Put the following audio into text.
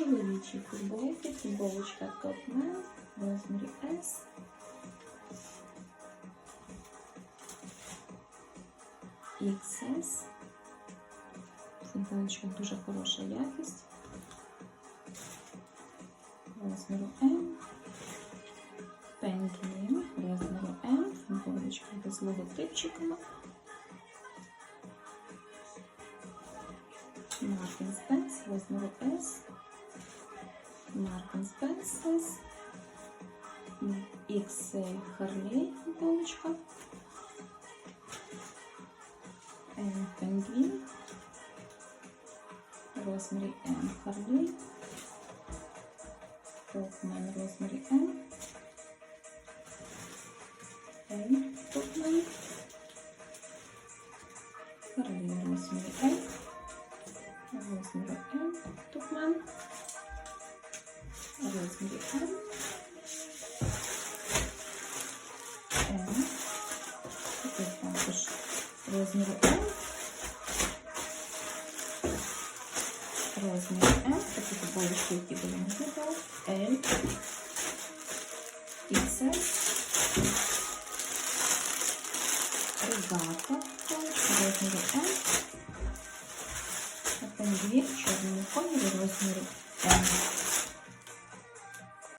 чоловічі футболки, футболочка Topman в розмірі S. XS. Футболочка дуже хороша якість. Розміру М. Пенкін розміру М. Футболочка без логотипчиками. Martin Spence розміру S. Martin Spence S. XL Harley футболочка. М Пенгвін. Розмірі М Harley. Топмен розмірі М. М Топмен. Harley розмірі М. Розміру М. Топмен. Розмірі М. М. Такий також розміру М. Розмір М. Такі футболочки, які були на відео. L. XL. Регата. Розміру М. Пенгвін в чорному кольорі розміру М.